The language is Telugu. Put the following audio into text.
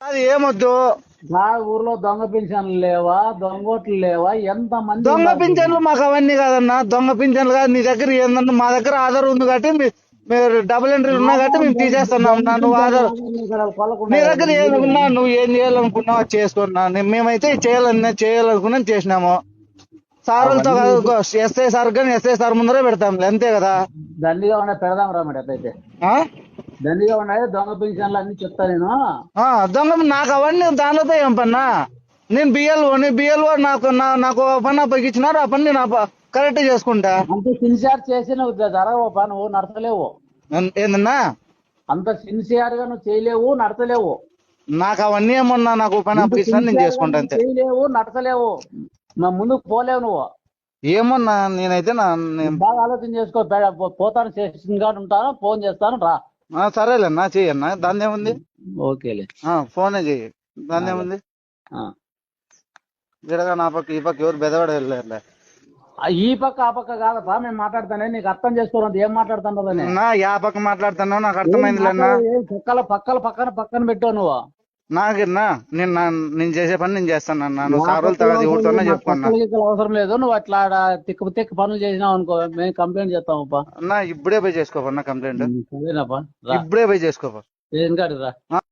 అది ఏమొద్దు? నా ఊర్లో దొంగ పింఛన్లు లేవా? దొంగోట్లు లేవా? ఎంత మంది దొంగ? పింఛన్లు మాకు అవన్నీ కాదన్నా. దొంగ పింఛన్లు కాదు నీ దగ్గర ఏందన్నా మా దగ్గర ఆధార్ ఉంది కాబట్టి మీరు డబుల్ ఎంట్రీ ఉన్నా కాబట్టి మేము తీసేస్తున్నాం. నువ్వు ఆధార్ నీ దగ్గర ఏది ఉన్నా నువ్వు ఏం చేయాలనుకున్నావు చేసుకున్నా. మేమైతే ఇది చేయాలన్నా చేయాలనుకున్నాం చేసినాము. సార్లతో ఎస్ఐ సార్ కానీ ఎస్ఐ సార్ ముందరే పెడతాంలే అంతే కదా? దండిగా ఉన్నాయి పెడదాం రా మరి అట్లయితే? దండిగా ఉన్నాయి? దొంగ పింఛన్లు అన్ని చెప్తా నేను. ఆ, దొంగ నాకు అవన్నీ దానితో ఏం పన్నా? నేను బిఎల్ఓ నీ బిఎల్ఓ నాకు నా- నాకు ఒక పని అప్పగించినారు ఆ పని నేను కరెక్ట్ చేసుకుంటా. అంత సిన్సియర్ చేసి నువ్వు జరగవు పా నువ్వు నడతలేవు. ఏం- ఏందన్నా? అంత సిన్సియర్గా నువ్వు చేయలేవు నడతలేవు. నాకు అవన్నీ ఏమన్నా నాకు ఒక పని అప్పగించినా నేను చేసుకుంటా అంతే. చేయలేవు నడతలేవు. మా ముందుకు పోలేవు నువ్వు. ఏమన్నా నేనైతే నా నేను- బాగా ఆలోచన చేసుకో బే- పోతాను స్టేషన్గా ఉంటాను ఫోన్ చేస్తాను రా. సరేలేనా చెయ్యన్నా దాని ఏముంది ఓకేలే. ఆ, ఫోనే చెయ్యి. దాని ఏముంది ఆ. విడగా నా పక్క ఈ పక్క ఎవరు బెదవాడ వెళ్ళారులే ఈ పక్క ఆ పక్క కాదప్పా మేము మాట్లాడతానే నీకు అర్థం చేసుకోవాలి ఏం మాట్లాడుతున్నారని నా యా పక్క మాట్లాడుతున్నావు నాకు అర్థమైందిలేనా పక్కల పక్కల పక్కన పక్కన పెట్టావు నువ్వు. నాకేనా నేను నా- నేను చేసే పని నేను చేస్తాను అన్న నువ్వు సారులు తగది ఎవరితోనే చెప్పుకున్నా. అవసరం లేదు. నువ్వు అట్లా తిక్కు తిక్కు పనులు చేసినావు అనుకో మేము కంప్లైంట్ చేస్తామప్పా. అన్న ఇప్పుడే పోయి చేసుకోపన్నా కంప్లైంట్ సరేనప్పా రా. ఇప్పుడే పోయి చేసుకోపా.